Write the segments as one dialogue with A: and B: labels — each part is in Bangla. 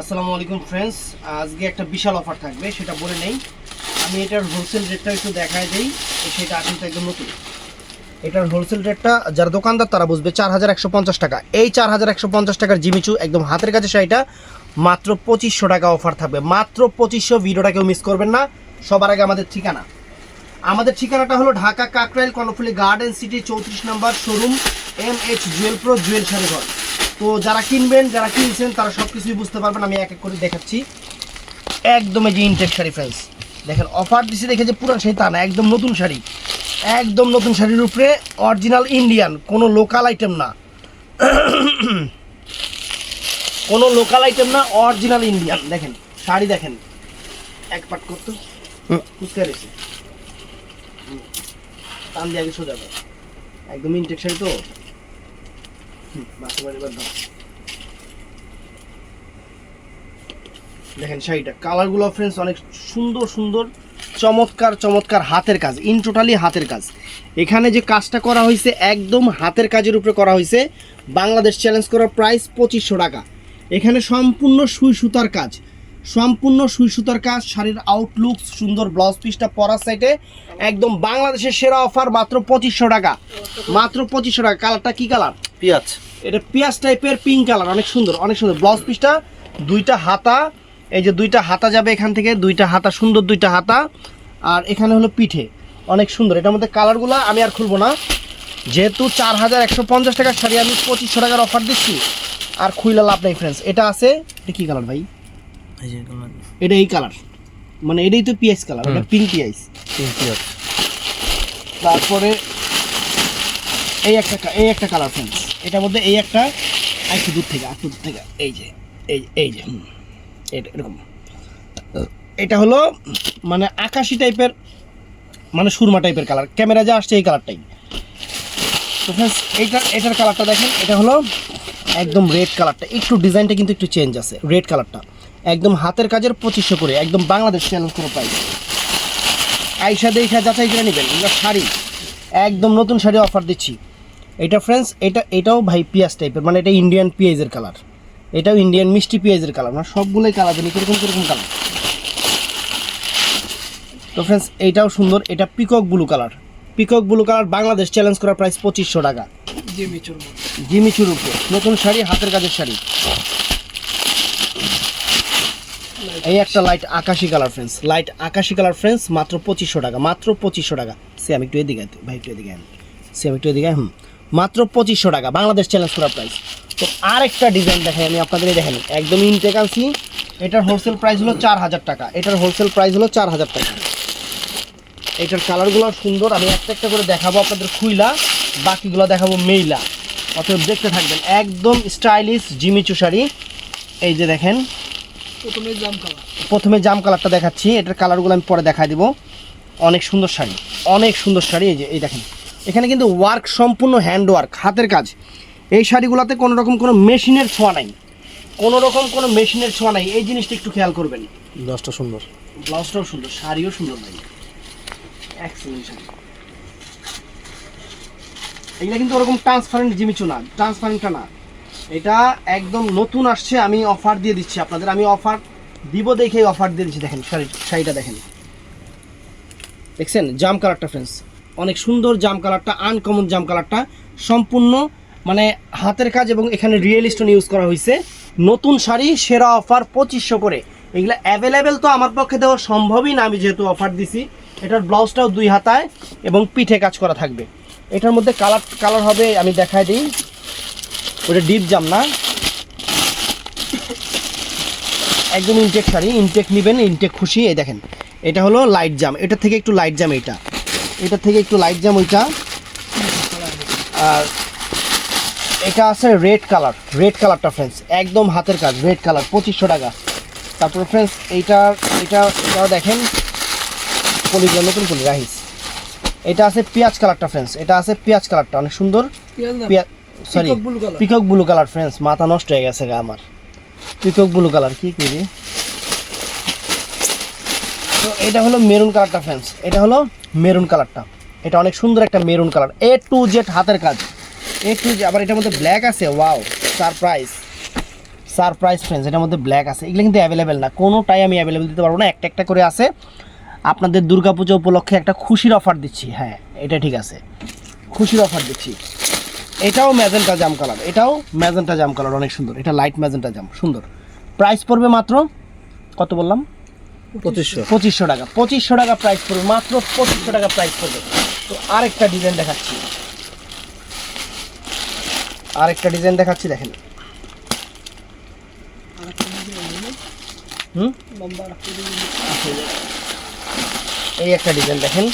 A: আসসালামু আলাইকুম ফ্রেন্ডস আজকে একটা বিশাল অফার থাকবে, সেটা বলে নেই। আমি এটার হোলসেল রেটটা একটু দেখায় দিই সেটা কিন্তু একদম নতুন। এটার হোলসেল রেটটা যারা দোকানদার, তারা বুঝবে চার হাজার একশো পঞ্চাশ টাকা। এই চার হাজার একশো পঞ্চাশ টাকার জিমিচু একদম হাতের কাছে শাড়িটা মাত্র পঁচিশশো টাকা অফার থাকবে। মাত্র পঁচিশশো, ভিডিওটা কেউ মিস করবেন না। সবার আগে আমাদের ঠিকানা। আমাদের ঠিকানাটা হলো ঢাকা কাকরাইল কর্ণফুলি গার্ডেন সিটি চৌত্রিশ number showroom M H jewel pro jewel শাড়িঘর তো যারা কিনবেন, যারা কিনছেন, তারা সব কিছুই বুঝতে পারবেন। আমি এক এক করে দেখাচ্ছি। একদম এই যে ইনটেক শাড়ি ফ্রেন্ডস দেখেন অফার দিছে দেখে যে পুরান শাড়ি তা না, একদম নতুন শাড়ি। একদম নতুন শাড়ির উপরে অরিজিনাল ইন্ডিয়ান কোনো লোকাল আইটেম না। কোনো লোকাল আইটেম না অরিজিনাল ইন্ডিয়ান দেখেন, শাড়ি দেখেন। এক পাট করতো। কুচকা রয়েছে। টান দিয়ে আগে সোজা। একদম ইনটেক শাড়ি তো। দেখেন শাড়িটা। কালারগুলো ফ্রেন্ডস অনেক সুন্দর সুন্দর, চমৎকার চমৎকার হাতের কাজ ইন টোটালি হাতের কাজ। এখানে যে কাজটা করা হয়েছে, একদম হাতের কাজের উপরে করা হয়েছে। বাংলাদেশ চ্যালেঞ্জ করার প্রাইস পঁচিশশো টাকা। এখানে সম্পূর্ণ সুই সুতার কাজ। সম্পূর্ণ সুই সুতার কাজ, শাড়ির আউটলুক সুন্দর ব্লাউজ পিসটা পরার সাইডে একদম বাংলাদেশের সেরা অফার মাত্র পঁচিশশো টাকা। মাত্র পঁচিশশো টাকা। কালারটা কী কালার
B: পেঁয়াজ।
A: এটা পিয়াজ টাইপের পিঙ্ক কালার অনেক সুন্দর অনেক সুন্দর। ব্লাউজ পিসটা দুইটা হাতা এই যে দুইটা হাতা যাবে এখান থেকে দুইটা হাতা সুন্দর দুইটা হাতা আর এখানে হলো পিঠে। অনেক সুন্দর এটার মধ্যে কালারগুলো আমি আর খুলবো না। যেহেতু চার হাজার একশো পঞ্চাশ টাকার শাড়ি আমি পঁচিশশো টাকার অফার দিচ্ছি। আর খুইলা লাভ নেই ফ্রেন্ডস এটা আছে এটা কি কালার ভাই? এটা এই কালার মানে এটাই তো পিএস কালার এটা পিঙ্ক পিআইস
B: পিঙ্ক পেঁয়াজ।
A: তারপরে এই একটা এই একটা কালার ফ্রেন্ডস এটার মধ্যে এই একটা, আর একটু দূর থেকে একটু দূর থেকে, এই যে, এই এই যে এটা এরকম। এটা হলো মানে আকাশি টাইপের মানে সুরমা টাইপের কালার ক্যামেরা যা আসছে এই কালারটাই তো ফ্রেন্ডস এইটা, এটার কালারটা দেখেন, এটা হলো একদম রেড কালারটা একটু ডিজাইনটা কিন্তু একটু চেঞ্জ আছে রেড কালারটা একদম হাতের কাজের পঁচিশশো করে, একদম বাংলাদেশ চ্যালেঞ্জ করে প্রাইস আইসা দেখা যাচাই করে নেবেন শাড়ি, একদম নতুন শাড়ি অফার দিচ্ছি। এটা ফ্রেন্ডস এটা এটাও ভাই পিঁয়াজ টাইপের মানে এটা ইন্ডিয়ান পেঁয়াজের কালার এটাও ইন্ডিয়ান মিষ্টি পেঁয়াজের কালার মানে সবগুলোই কালার জানি কীরকম কীরকম কালার তো ফ্রেন্ডস এইটাও সুন্দর এটা peacock blue colour peacock blue colour Bangladesh challenge করার প্রাইস পঁচিশশো টাকা। জিমিচুর উপরে। নতুন শাড়ি হাতের কাজের শাড়ি। এই একটা লাইট আকাশি কালার ফ্রেন্ডস লাইট আকাশি কালার ফ্রেন্ডস মাত্র পঁচিশশো টাকা মাত্র পঁচিশশো টাকা। সে আমি একটু এদিকে ভাই একটু এদিকে আয়। সে আমি একটু এদিকে হুম। মাত্র পঁচিশশো টাকা। বাংলাদেশ চ্যালেঞ্জ করার প্রাইস তো আরেকটা ডিজাইন দেখাই আমি আপনাদের দেখেন একদম ইনটেক আনছি। এটার হোলসেল প্রাইস হলো চার হাজার টাকা। এটার হোলসেল প্রাইস হলো চার হাজার টাকা। এটার কালারগুলো সুন্দর। আমি একটা একটা করে দেখাবো আপনাদের খুইলা বাকিগুলো দেখাবো মেইলা। অতএব দেখতে থাকবেন একদম স্টাইলিশ জিমিচু শাড়ি এই যে দেখেন প্রথমে জাম কালার প্রথমে জাম কালারটা দেখাচ্ছি। এটার কালারগুলো আমি পরে দেখা দিব। অনেক সুন্দর শাড়ি। অনেক সুন্দর শাড়ি। এই যে এই দেখেন এখানে কিন্তু ওয়ার্ক সম্পূর্ণ হ্যান্ড ওয়ার্ক হাতের কাজ। এই শাড়িগুলোতে কোনো রকম কোনো মেশিনের ছোঁয়া নাই। কোনো রকম কোনো মেশিনের ছোঁয়া নাই। এই জিনিসটা একটু খেয়াল করবেন।
B: দশটা সুন্দর।
A: ব্লাউজটাও সুন্দর শাড়িও সুন্দর ভাই। এক্সেলেন্ট শাড়ি। এগুলা কিন্তু ওরকম ট্রান্সপারেন্ট জিমিচু না ট্রান্সপারেন্টটা না। এটা একদম নতুন আসছে আমি অফার দিয়ে দিচ্ছি আপনাদের। আমি অফার দিব দেখে অফার দিয়ে দিচ্ছি দেখেন শাড়ি শাড়িটা দেখেন। দেখছেন? জাম কালারটা ফ্রেন্ডস অনেক সুন্দর জাম কালারটা আনকমন জাম কালারটা, সম্পূর্ণ মানে হাতের কাজ এবং এখানে রিয়েল স্টোন ইউজ করা হয়েছে। নতুন শাড়ি, সেরা অফার পঁচিশশো করে। এগুলো অ্যাভেলেবেল তো আমার পক্ষে দেওয়া সম্ভবই না, আমি যেহেতু অফার দিছি। এটার ব্লাউজটাও দুই হাতায় এবং পিঠে কাজ করা থাকবে। এটার মধ্যে কালার কালার হবে, আমি দেখাই দিই। ওটা ডিপ জাম না। একদম ইনটেক শাড়ি ইনটেক নেবেন ইনটেক খুশি। এই দেখেন, এটা হলো লাইট জাম। এটা থেকে একটু লাইট জাম এটা এটা থেকে একটু লাইট জ্যাম ওইটা। আর এটা আছে রেড কালার রেড কালারটা ফ্রেন্ডস একদম হাতের কাজ রেড কালার পঁচিশশো টাকা। তারপর ফ্রেন্ডস এইটা এটা এটাও দেখেন পলিগুলো নতুন পলি রাহিস এটা আছে পেঁয়াজ কালারটা ফ্রেন্ডস এটা আছে পেঁয়াজ কালারটা অনেক সুন্দর। Sorry. Peacock blue colour friends মাথা নষ্ট হয়ে গেছে গা আমার। পিকক ব্লু কালার কি করি তো এটা হলো মেরুন কালারটা ফ্রেন্ডস এটা হলো মেরুন কালারটা। এটা অনেক সুন্দর একটা maroon colour. A to Z হাতের কাজ। এ টু জেড আবার এটার মধ্যে ব্ল্যাক আছে ওয়াও সারপ্রাইজ সারপ্রাইজ ফ্রেন্ডস এটার মধ্যে ব্ল্যাক আছে। এগুলো কিন্তু অ্যাভেলেবেল না। কোনোটাই আমি অ্যাভেলেবেল দিতে পারব না। একটা একটা করে আছে। আপনাদের দুর্গাপুজো উপলক্ষে একটা খুশির অফার দিচ্ছি। হ্যাঁ এটা ঠিক আছে। খুশির অফার দিচ্ছি। এটাও ম্যাজেন্টা জাম কালার এটাও ম্যাজেন্টা জাম কালার অনেক সুন্দর। এটা লাইট ম্যাজেন্টা জাম সুন্দর। প্রাইস পড়বে মাত্র, কত বললাম?
B: পঁচিশশো।
A: পঁচিশশো টাকা। পঁচিশশো টাকা প্রাইস পড়বে, মাত্র পঁচিশশো টাকা প্রাইস পড়বে। তো আরেকটা ডিজাইন দেখাচ্ছি। আরেকটা ডিজাইন দেখাচ্ছি, দেখেন। এই একটা ডিজাইন দেখেন।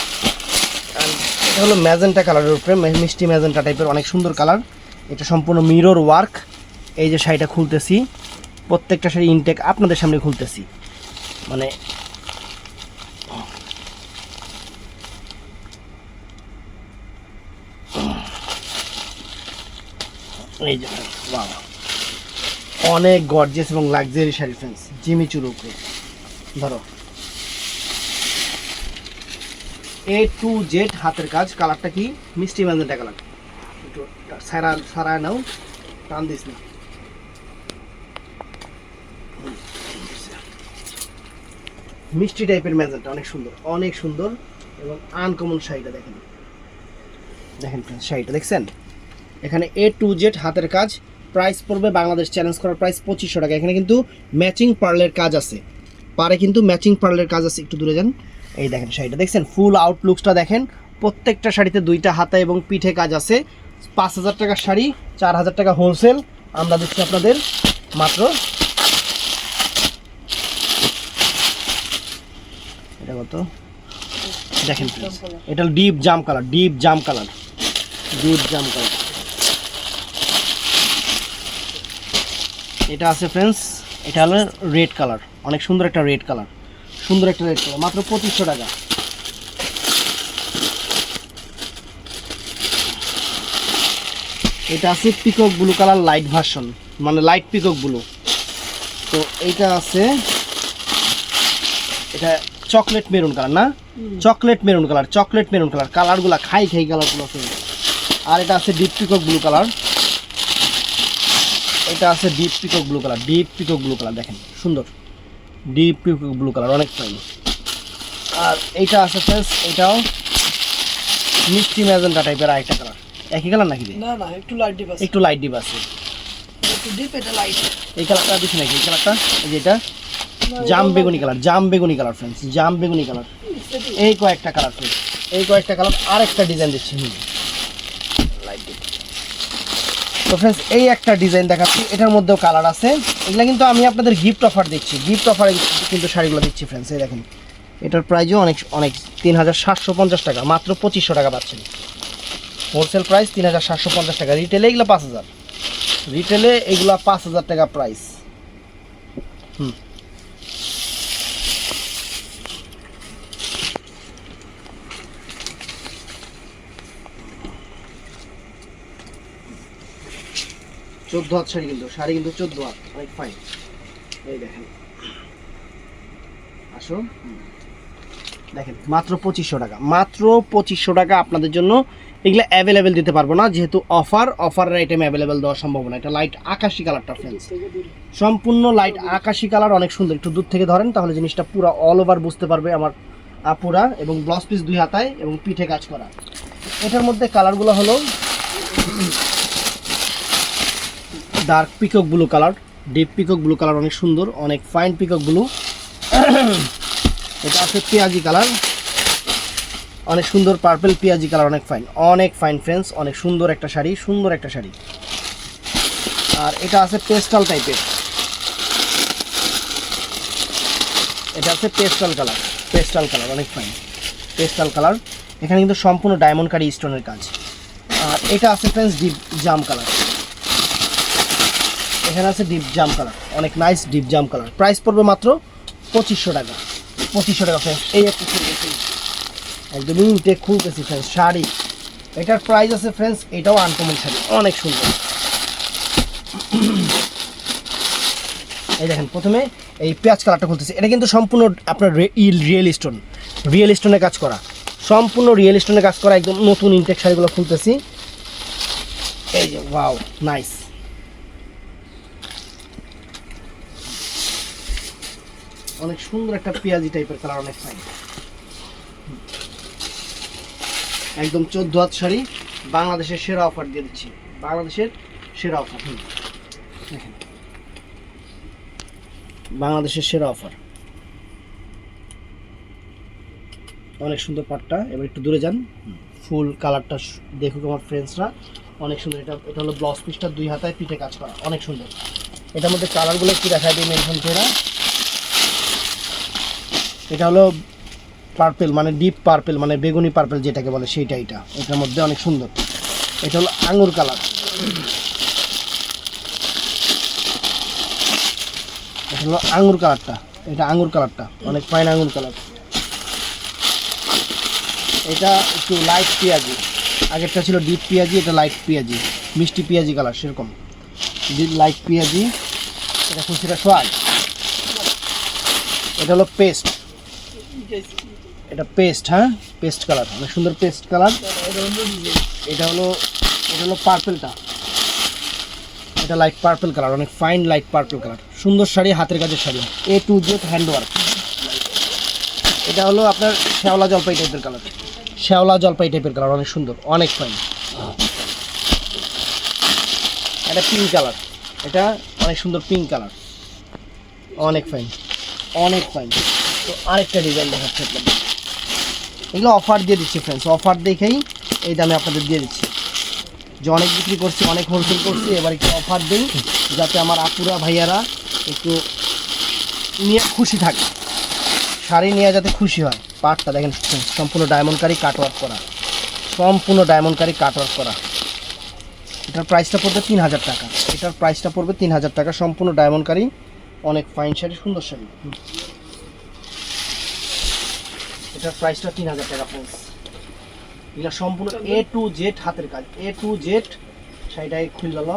A: এটা হলো ম্যাজেন্টা কালারের উপরে মিষ্টি ম্যাজেন্টা টাইপের অনেক সুন্দর কালার। এটা সম্পূর্ণ মিরর ওয়ার্ক এই যে শাড়িটা খুলতেছি, প্রত্যেকটা শাড়ি ইনটেক আপনাদের সামনে খুলতেছি। মানে এই যে অনেক গর্জিয়াস এবং লাক্সারি শাড়ি ফ্রেন্ডস জিমিচুর উপরে। ধরো। এ টু জেড হাতের কাজ কালারটা কি? মিষ্টি ম্যাজেন্টা কালার একটু সারা, সারায় নাও, টান দিস না। মিষ্টি টাইপের ম্যাজেন্টা অনেক সুন্দর অনেক সুন্দর এবং আনকমন শাড়িটা দেখেন। দেখেন শাড়িটা দেখছেন? এখানে এ টু জেড হাতের কাজ। প্রাইস পড়বে বাংলাদেশ চ্যালেঞ্জ করার প্রাইস পঁচিশশো টাকা। এখানে কিন্তু ম্যাচিং পার্লের কাজ আছে। পারে কিন্তু ম্যাচিং পার্লের কাজ আছে, একটু দূরে যান। এই দেখেন শাড়িটা। দেখছেন? ফুল আউটলুকসটা দেখেন। প্রত্যেকটা শাড়িতে দুইটা হাতা এবং পিঠে কাজ আছে। পাঁচ হাজার টাকার শাড়ি, চার হাজার টাকা হোলসেল আমরা দিচ্ছি আপনাদের মাত্র এটা কত? দেখেন। এটা ডিপ জাম কালার ডিপ জাম কালার ডিপ জাম কালার এটা আছে ফ্রেন্ডস এটা হলো রেড কালার অনেক সুন্দর একটা রেড কালার সুন্দর একটা রেড কালার মাত্র পঁচিশশো টাকা। এটা আছে peacock blue colour light version মানে লাইট পিকক ব্লু তো এইটা আছে এটা চকলেট মেরুন কালার না? Chocolate maroon colour chocolate maroon colour কালারগুলো খাই খাই কালারগুলো আছে। আর এটা আছে ডিপ পিকক ব্লু কালার এটা আছে deep peacock blue colour deep peacock blue colour দেখেন সুন্দর। ডিপ পিকক ব্লু কালার অনেক ফাইন আর এইটা আছে ফ্রেন্ডস এটাও মিষ্টি ম্যাজেন্টা টাইপের আরেকটা কালার একই কালার নাকি
C: না না একটু লাইট ডিপ আছে।
A: একটু লাইট ডিপ আছে।
C: একটু ডিপ এটা লাইট
A: এই কালারটা দিচ্ছি নাকি? এই কালারটা এই যে এটা? জাম বেগুনি কালার জাম বেগুনি কালার ফ্রেন্ডস জাম বেগুনি কালার এই কয়েকটা কালার ফ্রেন্ডস এই কয়েকটা কালার আর একটা ডিজাইন দিচ্ছি হুম লাইট ডিপ তো ফ্রেন্ডস এই একটা ডিজাইন দেখাচ্ছি, এটার মধ্যেও কালার আছে। এগুলো কিন্তু আমি আপনাদের গিফট অফার দিচ্ছি। গিফট অফারে কিন্তু শাড়িগুলো দিচ্ছি ফ্রেন্ডস এই দেখেন। এটার প্রাইসও অনেক অনেক তিন হাজার সাতশো পঞ্চাশ টাকা, মাত্র পঁচিশশো টাকা পাচ্ছেন। হোলসেল প্রাইস তিন হাজার সাতশো পঞ্চাশ টাকা রিটেলে এগুলো পাঁচ হাজার। রিটেলে এগুলো পাঁচ হাজার টাকা প্রাইস চোদ্দ হাত শাড়ি কিন্তু শাড়ি কিন্তু চোদ্দ হাত, অনেক ফাইন এই দেখেন। আসো। দেখেন, মাত্র পঁচিশশো টাকা, মাত্র পঁচিশশো টাকা আপনাদের জন্য এগুলো অ্যাভেলেবেল দিতে পারব না, যেহেতু অফার অফারের আইটেম অ্যাভেলেবেল দেওয়া সম্ভব না। এটা লাইট আকাশি কালারটা ফ্রেন্ডস সম্পূর্ণ লাইট আকাশি কালার অনেক সুন্দর। একটু দূর থেকে ধরেন, তাহলে জিনিসটা পুরো অল ওভার বুঝতে পারবে আমার আপুরা এবং ব্লাউজ পিস দুই হাতায় এবং পিঠে কাজ করা। এটার মধ্যে কালারগুলো হলো dark peacock blue colour deep peacock blue colour অনেক সুন্দর, অনেক ফাইন পিকক ব্লু এটা আছে পেঁয়াজি কালার অনেক সুন্দর পার্পেল পেঁয়াজি কালার অনেক ফাইন অনেক ফাইন ফ্রেন্ডস অনেক সুন্দর একটা শাড়ি, সুন্দর একটা শাড়ি। আর এটা আছে পেস্টাল টাইপের এটা আছে পেস্টাল কালার পেস্টাল কালার অনেক ফাইন পেস্টাল কালার এখানে কিন্তু সম্পূর্ণ ডায়মন্ড কারি স্টোনের কাজ। আর এটা আছে ফ্রেন্ডস ডিপ জাম কালার এখানে আছে ডিপ জাম কালার অনেক নাইস ডিপ জাম কালার প্রাইস পড়বে মাত্র পঁচিশশো টাকা। পঁচিশশো টাকা ফ্রেন্ডস এই একটা খুলতেছি খুলতেছি ফ্রেন্ডস শাড়ি। এটার প্রাইস আছে ফ্রেন্ডস এটাও আনকমন শাড়ি, অনেক সুন্দর। এই দেখেন, প্রথমে এই পেঁয়াজ কালারটা খুলতেছি। এটা কিন্তু সম্পূর্ণ আপনার রিয়েল স্টোন রিয়েল স্টোনে কাজ করা। সম্পূর্ণ রিয়েল স্টোনে কাজ করা, একদম নতুন ইনটেক শাড়িগুলো খুলতেছি। এই যে ওয়াও নাইস অনেক সুন্দর একটা পেঁয়াজি টাইপের কালার অনেক ফাইন একদম চোদ্দ হাত শাড়ি, বাংলাদেশের সেরা অফার দিয়ে দিচ্ছি। বাংলাদেশের সেরা অফার হুম। বাংলাদেশের সেরা অফার অনেক সুন্দর পাটটা, এবার একটু দূরে যান। ফুল কালারটা দেখুক আমার ফ্রেন্ডসরা অনেক সুন্দর। এটা এটা হলো ব্লাউজ পিসটা দুই হাতায় পিঠে কাজ করা। অনেক সুন্দর। এটার মধ্যে কালারগুলো কি দেখা দিই মেনশন করে এটা হলো পার্পেল মানে ডিপ পার্পেল মানে বেগুনি পার্পেল যেটাকে বলে সেইটা এটা। এটার মধ্যে অনেক সুন্দর। এটা হলো আঙুর কালার এটা হলো আঙুর কালারটা এটা আঙুর কালারটা অনেক ফাইন আঙুর কালার এটা একটু লাইট পেঁয়াজি। আগেরটা ছিল ডিপ পেঁয়াজি, এটা লাইট পেঁয়াজি। মিষ্টি পেঁয়াজি কালার সেরকম। লাইট পেঁয়াজি, এটা খুশিটা সোয়াগ এটা হলো পেস্ট এটা পেস্ট হ্যাঁ? পেস্ট কালার অনেক সুন্দর পেস্ট কালার এটা হলো এটা হলো পার্পেলটা এটা লাইট পার্পল কালার অনেক ফাইন লাইট পার্পল কালার সুন্দর শাড়ি, হাতের কাজের sari. A to Z hand work এটা হলো আপনার শ্যাওলা জলপাই টাইপের কালার শ্যাওলা জলপাই টাইপের কালার অনেক সুন্দর, অনেক ফাইন এটা পিঙ্ক কালার এটা অনেক সুন্দর পিঙ্ক কালার অনেক ফাইন অনেক ফাইন তো আরেকটা ডিজাইন দেখাচ্ছে আপনাদের। এগুলো অফার দিয়ে দিচ্ছি ফ্রেন্ডস অফার দেখেই এই দামে আপনাদের দিয়ে দিচ্ছি। যে অনেক বিক্রি করছি, অনেক হোলসেল করছি, এবার একটু অফার দিই, যাতে আমার আপুরা, ভাইয়ারা একটু নিয়ে খুশি থাকে। শাড়ি নিয়ে যাতে খুশি হয়। পাটটা দেখেন, সম্পূর্ণ ডায়মন্ড কারি কাটওয়ার্ক করা। সম্পূর্ণ ডায়মন্ড কারি কাটওয়ার্ক করা। এটার প্রাইসটা পড়বে তিন হাজার টাকা। এটার প্রাইসটা পড়বে তিন হাজার টাকা। সম্পূর্ণ ডায়মন্ড কারি, অনেক ফাইন শাড়ি, সুন্দর শাড়ি। এটার প্রাইসটা তিন হাজার টাকা ফ্রেন্ডস এটা সম্পূর্ণ এ টু জেড হাতের কাজ। এ টু জেড শাড়িটাই খুলে গেল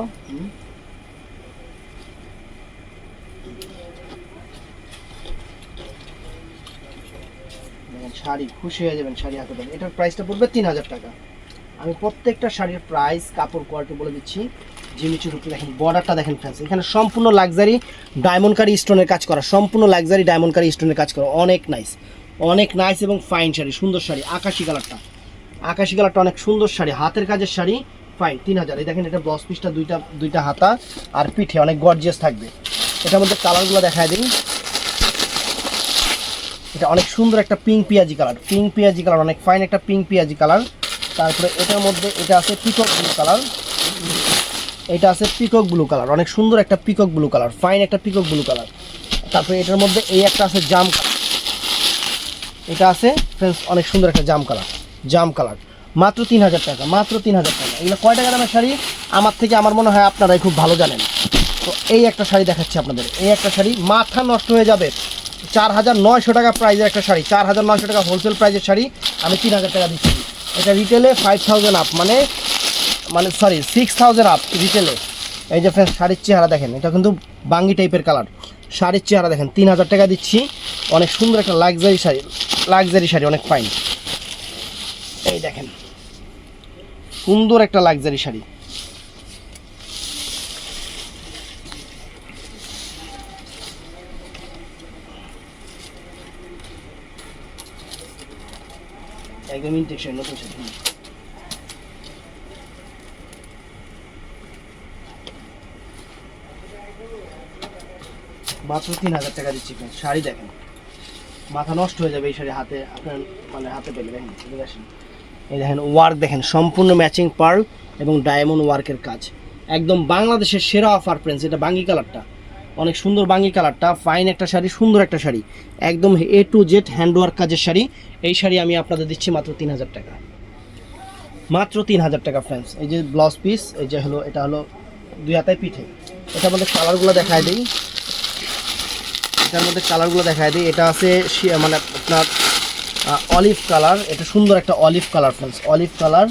A: শাড়ি খুশি হয়ে যাবেন শাড়ি হাতে পেলে। এটার প্রাইসটা পড়বে তিন হাজার টাকা। আমি প্রত্যেকটা শাড়ির প্রাইস কাপড় কোয়ালিটি বলে দিচ্ছি। জিমিচুর উপরে দেখেন বর্ডারটা দেখেন ফ্রেন্ডস এখানে সম্পূর্ণ লাক্সারি ডায়মন্ড কারি স্টোনের কাজ করা। সম্পূর্ণ লাক্সারি ডায়মন্ড কারি স্টোনের কাজ করা। অনেক নাইস অনেক নাইস এবং ফাইন শাড়ি, সুন্দর শাড়ি, আকাশি কালারটা। আকাশি কালারটা অনেক সুন্দর শাড়ি, হাতের কাজের শাড়ি ফাইন তিন হাজার। এই দেখেন, এটা ব্লাউজ পিসটা দুইটা দুইটা হাতা আর পিঠে, অনেক গর্জিয়াস থাকবে। এটার মধ্যে কালারগুলো দেখায় দিন এটা অনেক সুন্দর একটা পিঙ্ক পিঁয়াজি কালার পিঙ্ক পিয়াজি কালার অনেক ফাইন একটা পিঙ্ক পিঁয়াজি কালার তারপরে এটার মধ্যে, এটা আছে পিকক ব্লু কালার এটা আছে পিকক ব্লু কালার অনেক সুন্দর একটা পিকক ব্লু কালার ফাইন একটা পিকক ব্লু কালার তারপরে এটার মধ্যে এই একটা আছে জাম কালার এটা আছে ফ্রেন্ডস অনেক সুন্দর একটা জাম কালার জাম কালার মাত্র তিন হাজার টাকা, মাত্র তিন হাজার টাকা। এগুলো কয় টাকা দামের শাড়ি? আমার থেকে আমার মনে হয় আপনারাই খুব ভালো জানেন। তো এই একটা শাড়ি দেখাচ্ছি আপনাদের। এই একটা শাড়ি মাথা নষ্ট হয়ে যাবে। চার হাজার নয়শো টাকা প্রাইজের একটা শাড়ি চার হাজার নয়শো টাকা হোলসেল প্রাইজের শাড়ি আমি তিন হাজার টাকা দিচ্ছি। এটা রিটেলে ফাইভ থাউজেন্ড আপ মানে মানে সরি সিক্স থাউজেন্ড আপ রিটেলে এই যে ফ্রেন্ডস শাড়ির চেহারা দেখেন, এটা কিন্তু বাঙ্গি টাইপের কালার শাড়ির চেহারা দেখেন, তিন হাজার টাকা দিচ্ছি। অনেক সুন্দর একটা লাক্সারি শাড়ি লাক্সারি শাড়ি অনেক ফাইন এই দেখেন, সুন্দর একটা লাক্সারি শাড়ি। একদম ইনটেকশন নতুন শাড়ি হুম। মাত্র তিন হাজার টাকা দিচ্ছি। শাড়ি দেখেন। মাথা নষ্ট হয়ে যাবে এই শাড়ি হাতে, আপনার মানে হাতে পেলে, দেখেন আসেন। এই দেখেন ওয়ার্ক দেখেন, সম্পূর্ণ ম্যাচিং পার্ল এবং ডায়মন্ড ওয়ার্কের কাজ। একদম বাংলাদেশের সেরা অফার প্রিন্স এটা বাঙ্গি কালারটা। অনেক সুন্দর বাঙ্গি কালারটা ফাইন একটা শাড়ি, সুন্দর একটা শাড়ি। একদম A to Z hand work কাজের শাড়ি। এই শাড়ি আমি আপনাদের দিচ্ছি মাত্র তিন হাজার টাকা। মাত্র তিন হাজার টাকা ফ্রেন্ডস এই যে ব্লাউজ পিস এই যে হলো, এটা হলো দুই হাতায় পিঠে। এটা আমাদের কালারগুলো দেখায় দিই। এটার মধ্যে কালারগুলো দেখায় দিই। এটা আছে মানে আপনার অলিভ কালার এটা সুন্দর একটা olive colour friends olive colour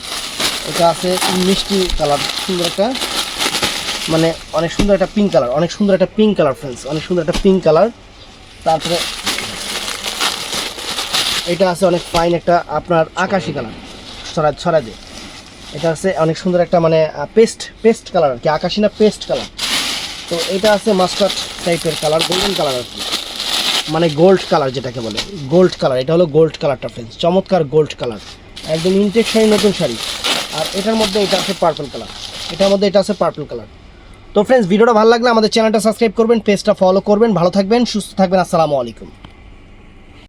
A: এটা আছে মিষ্টি কালার সুন্দর একটা মানে অনেক সুন্দর একটা পিঙ্ক কালার অনেক সুন্দর একটা পিঙ্ক কালার ফ্রেন্ডস অনেক সুন্দর একটা পিঙ্ক কালার তারপরে এটা আছে অনেক ফাইন একটা আপনার আকাশি কালার ছড়া ছড়া দিয়ে এটা আছে অনেক সুন্দর একটা মানে পেস্ট পেস্ট কালার আর কি। আকাশি না পেস্ট কালার তো এটা আছে মাস্টার্ড টাইপের কালার গোল্ডেন কালার আর কি। মানে গোল্ড কালার যেটাকে বলে গোল্ড কালার এটা হলো গোল্ড কালারটা ফ্রেন্ডস চমৎকার গোল্ড কালার একদম ইনটেক শাড়ি, নতুন শাড়ি, আর এটার মধ্যে এটা আছে পার্পল কালার এটার মধ্যে এটা আছে পার্পল কালার তো ফ্রেন্ডস ভিডিওটা ভালো লাগলে আমাদের চ্যানেলটা সাবস্ক্রাইব করবেন পেজটা ফলো করবেন, ভালো থাকবেন, সুস্থ থাকবেন, আসসালামু আলাইকুম।